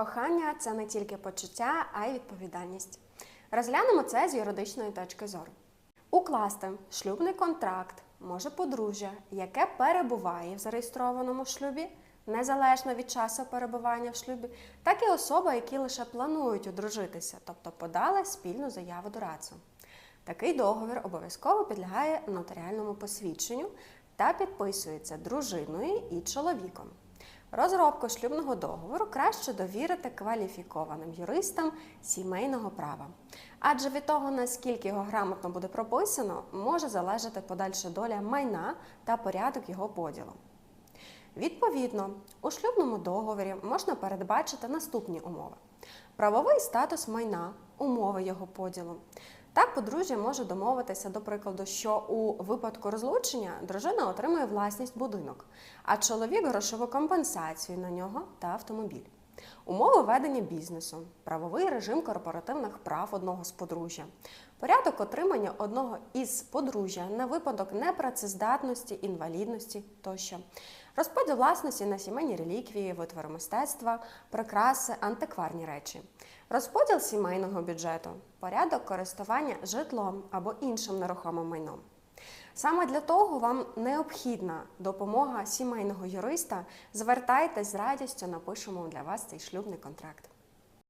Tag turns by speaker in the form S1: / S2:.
S1: Кохання це не тільки почуття, а й відповідальність. Розглянемо це з юридичної точки зору. Укласти шлюбний контракт може подружжя, яке перебуває в зареєстрованому шлюбі, незалежно від часу перебування в шлюбі, так і особи, які лише планують одружитися, тобто подали спільну заяву до РАЦУ. Такий договір обов'язково підлягає нотаріальному посвідченню та підписується дружиною і чоловіком. Розробку шлюбного договору краще довірити кваліфікованим юристам сімейного права, адже від того, наскільки його грамотно буде прописано, може залежати подальша доля майна та порядок його поділу. Відповідно, у шлюбному договорі можна передбачити наступні умови: правовий статус майна, умови його поділу. Так, подружжя може домовитися, до прикладу, що у випадку розлучення дружина отримує власність будинок, а чоловік грошову компенсацію на нього та автомобіль. Умови ведення бізнесу, правовий режим корпоративних прав одного з подружжя, порядок отримання одного із подружжя на випадок непрацездатності, інвалідності тощо, розподіл власності на сімейні реліквії, витвори мистецтва, прикраси, антикварні речі, розподіл сімейного бюджету, порядок користування житлом або іншим нерухомим майном. Саме для того вам необхідна допомога сімейного юриста. Звертайтесь з радістю, напишемо для вас цей шлюбний контракт.